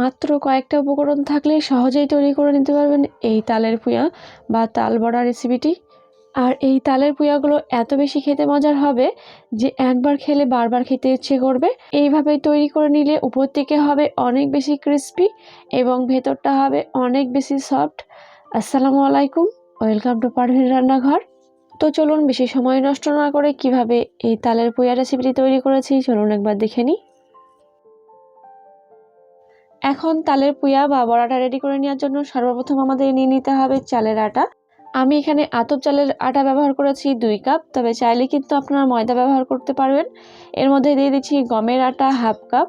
মাত্র কয়েকটা উপকরণ থাকলে সহজেই তৈরি করে নিতে পারবেন এই তালের পুয়া বা তাল বড়া রেসিপিটি আর এই তালের পুয়াগুলো এত বেশি খেতে মজার হবে যে একবার খেলে বারবার খেতে ইচ্ছে করবে। এইভাবে তৈরি করে নিলে উপর থেকে হবে অনেক বেশি ক্রিস্পি এবং ভেতরটা হবে অনেক বেশি সফট আসসালামু আলাইকুম, ওয়েলকাম টু পারভিন রান্নাঘর। তো চলুন বেশি সময় নষ্ট না করে কীভাবে এই তালের পুয়া রেসিপিটি তৈরি করেছি, চলুন একবার দেখে নিই। এখন তালের পুয়া বা বড়াটা রেডি করে নেওয়ার জন্য সর্বপ্রথম আমাদের নিয়ে নিতে হবে চালের আটা। আমি এখানে আতপ চালের আটা ব্যবহার করেছি দুই কাপ, তবে চাইলে কিন্তু আপনারা ময়দা ব্যবহার করতে পারবেন। এর মধ্যে দিয়ে দিচ্ছি গমের আটা হাফ কাপ।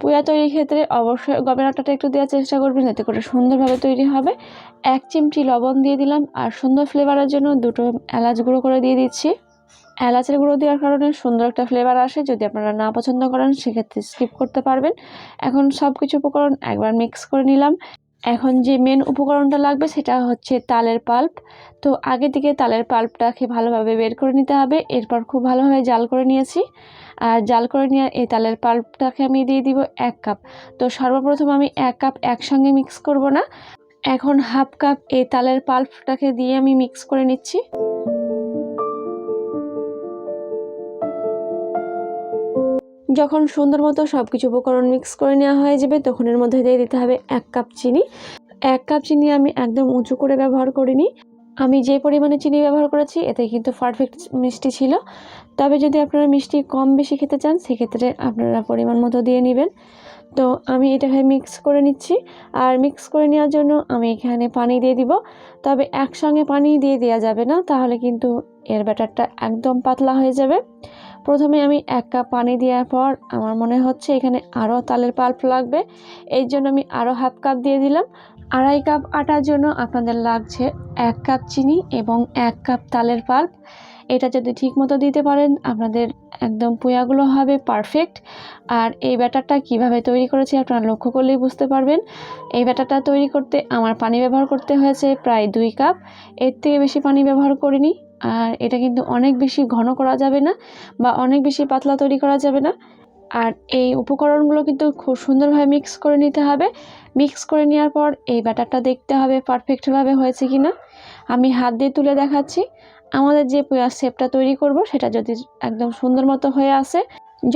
পুয়া তৈরির ক্ষেত্রে অবশ্যই গমের আটাটা একটু দেওয়ার চেষ্টা করবেন এতে করে সুন্দরভাবে তৈরি হবে। এক চিমটি লবণ দিয়ে দিলাম, আর সুন্দর ফ্লেভারের জন্য দুটো এলাচ গুঁড়ো করে দিয়ে দিচ্ছি। এলাচের গুঁড়ো দেওয়ার কারণে সুন্দর একটা ফ্লেভার আসে। যদি আপনারা না পছন্দ করেন, সেক্ষেত্রে স্কিপ করতে পারবেন। এখন সব কিছু উপকরণ একবার মিক্স করে নিলাম। এখন যে মেন উপকরণটা লাগবে, সেটা হচ্ছে তালের পাল্প তো আগে থেকে তালের পাল্পটাকে ভালোভাবে বের করে নিতে হবে। এরপর খুব ভালোভাবে জাল করে নিয়েছি। আর জাল করে নিয়ে এই তালের পাল্পটাকে আমি দিয়ে দিব এক কাপ তো সর্বপ্রথম আমি এক কাপ একসঙ্গে মিক্স করব না। এখন হাফ কাপ এই তালের পাল্পটাকে দিয়ে আমি মিক্স করে নিচ্ছি। যখন সুন্দর মতো সব কিছু উপকরণ মিক্স করে নেওয়া হয়ে যাবে, তখন এর মধ্যে দিয়ে দিতে হবে এক কাপ চিনি। এক কাপ চিনি আমি একদম উঁচু করে ব্যবহার করিনি। আমি যে পরিমাণে চিনি ব্যবহার করেছি, এতে কিন্তু পারফেক্ট মিষ্টি ছিল। তবে যদি আপনারা মিষ্টি কম বেশি খেতে চান, সেক্ষেত্রে আপনারা পরিমাণ মতো দিয়ে নেবেন। তো আমি এটাকে মিক্স করে নিচ্ছি। আর মিক্স করে নেওয়ার জন্য আমি এখানে পানি দিয়ে দিব। তবে একসঙ্গে পানি দিয়ে দেওয়া যাবে না, তাহলে কিন্তু এর ব্যাটারটা একদম পাতলা হয়ে যাবে। প্রথমে আমি এক কাপ পানি দেওয়ার পর আমার মনে হচ্ছে এখানে আরও তালের পাল্প লাগবে। এই জন্য আমি আরও হাফ কাপ দিয়ে দিলাম। আড়াই কাপ আটার জন্য আপনাদের লাগছে এক কাপ চিনি এবং এক কাপ তালের পাল্প। এটা যদি ঠিক মতো দিতে পারেন, আপনাদের একদম পুয়াগুলো হবে পারফেক্ট। আর এই ব্যাটারটা কীভাবে তৈরি করেছি আপনারা লক্ষ্য করলেই বুঝতে পারবেন। এই ব্যাটারটা তৈরি করতে আমার পানি ব্যবহার করতে হয়েছে প্রায় দুই কাপ। এর থেকে বেশি পানি ব্যবহার করিনি। আর এটা কিন্তু অনেক বেশি ঘন করা যাবে না বা অনেক বেশি পাতলা তৈরি করা যাবে না। আর এই উপকরণগুলো কিন্তু খুব সুন্দরভাবে মিক্স করে নিতে হবে। মিক্স করে নেওয়ার পর এই ব্যাটারটা দেখতে হবে পারফেক্টভাবে হয়েছে কি না আমি হাত দিয়ে তুলে দেখাচ্ছি। আমাদের যে শেপটা তৈরি করব সেটা যদি একদম সুন্দর মতো হয়ে আসে,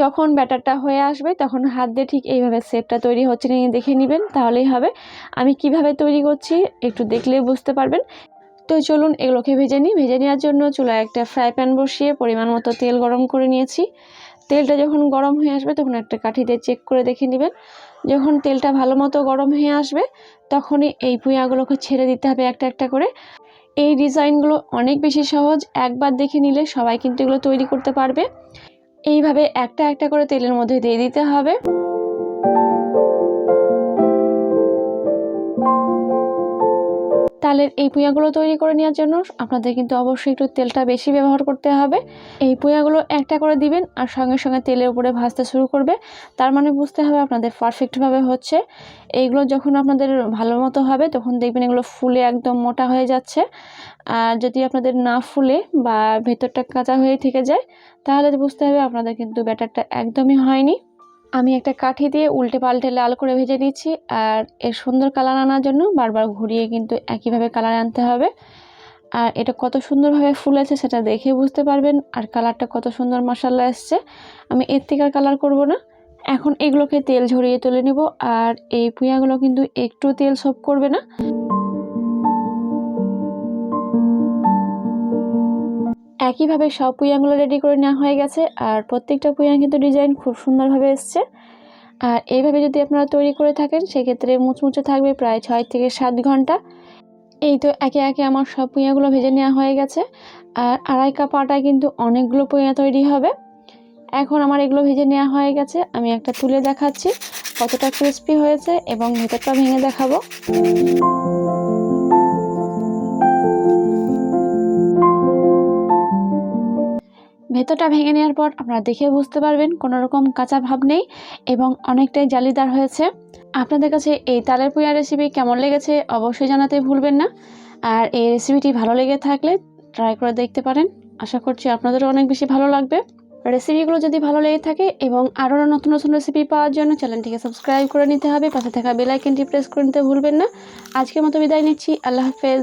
যখন ব্যাটারটা হয়ে আসবে তখন হাত দিয়ে ঠিক এইভাবে শেপটা তৈরি হচ্ছে না দেখে নেবেন, তাহলেই হবে। আমি কীভাবে তৈরি করছি একটু দেখলেই বুঝতে পারবেন। তো চলুন এগুলোকে ভেজে নিই। ভেজে নেওয়ার জন্য চুলায় একটা ফ্রাই প্যান বসিয়ে পরিমাণ মতো তেল গরম করে নিয়েছি। তেলটা যখন গরম হয়ে আসবে তখন একটা কাঠিতে চেক করে দেখে নেবেন। যখন তেলটা ভালো মতো গরম হয়ে আসবে, তখনই এই পুঁয়াগুলোকে ছেড়ে দিতে হবে একটা একটা করে। এই ডিজাইনগুলো অনেক বেশি সহজ, একবার দেখে নিলে সবাই কিন্তু এগুলো তৈরি করতে পারবে। এইভাবে একটা একটা করে তেলের মধ্যে দিয়ে দিতে হবে। তালের এই পুঁয়াগুলো তৈরি করে নেওয়ার জন্য আপনাদের কিন্তু অবশ্যই একটু তেলটা বেশি ব্যবহার করতে হবে। এই পুঁয়াগুলো একটা করে দিবেন আর সঙ্গে সঙ্গে তেলের উপরে ভাজতে শুরু করবে। তার মানে বুঝতে হবে আপনাদের পারফেক্টভাবে হচ্ছে। এইগুলো যখন আপনাদের ভালো মতো হবে তখন দেখবেন এগুলো ফুলে একদম মোটা হয়ে যাচ্ছে। আর যদি আপনাদের না ফুলে বা ভেতরটা কাঁচা হয়ে থেকে যায়, তাহলে বুঝতে হবে আপনাদের কিন্তু ব্যাটারটা একদমই হয়নি। আমি একটা কাঠি দিয়ে উল্টে পাল্টে লাল করে ভেজে নিচ্ছি আর এর সুন্দর কালার আনার জন্য বারবার ঘুরিয়ে কিন্তু একইভাবে কালার আনতে হবে। আর এটা কত সুন্দরভাবে ফুলেছে সেটা দেখে বুঝতে পারবেন আর কালারটা কত সুন্দর মশাল্লা এসছে। আমি এর থেকে আর কালার করব না। এখন এগুলোকে তেল ঝরিয়ে তুলে নেব আর এই পুঁয়াগুলো কিন্তু একটু তেল সোপ করবে না। একইভাবে সব পুঁয়াগুলো রেডি করে নেওয়া হয়ে গেছে, আর প্রত্যেকটা পুঁয়া কিন্তু ডিজাইন খুব সুন্দরভাবে এসছে। আর এইভাবে যদি আপনারা তৈরি করে থাকেন, সেক্ষেত্রে মুচমুচে থাকবে প্রায় ছয় থেকে সাত ঘণ্টা। এই তো একে একে আমার সব পুঁয়াগুলো ভেজে নেওয়া হয়ে গেছে, আর আড়াই কাপ আটায় কিন্তু অনেকগুলো পুঁয়া তৈরি হবে। এখন আমার এগুলো ভেজে নেওয়া হয়ে গেছে, আমি একটা তুলে দেখাচ্ছি কতটা ক্রিস্পি হয়েছে এবং ভেতরটা ভেঙে দেখাবো। ভেতরটা ভেঙে নেওয়ার পর আপনারা দেখে বুঝতে পারবেন কোনো রকম কাঁচা ভাব নেই এবং অনেকটাই জালিদার হয়েছে। আপনাদের কাছে এই তালের পুয়া রেসিপি কেমন লেগেছে অবশ্যই জানাতে ভুলবেন না। আর এই রেসিপিটি ভালো লেগে থাকলে ট্রাই করে দেখতে পারেন। আশা করছি আপনাদেরও অনেক বেশি ভালো লাগবে। রেসিপিগুলো যদি ভালো লেগে থাকে এবং আরও নতুন নতুন রেসিপি পাওয়ার জন্য চ্যানেলটিকে সাবস্ক্রাইব করে নিতে হবে। পাশে থাকা বেল আইকনটি প্রেস করে নিতে ভুলবেন না। আজকের মতো বিদায় নিচ্ছি। আল্লাহ হাফেজ।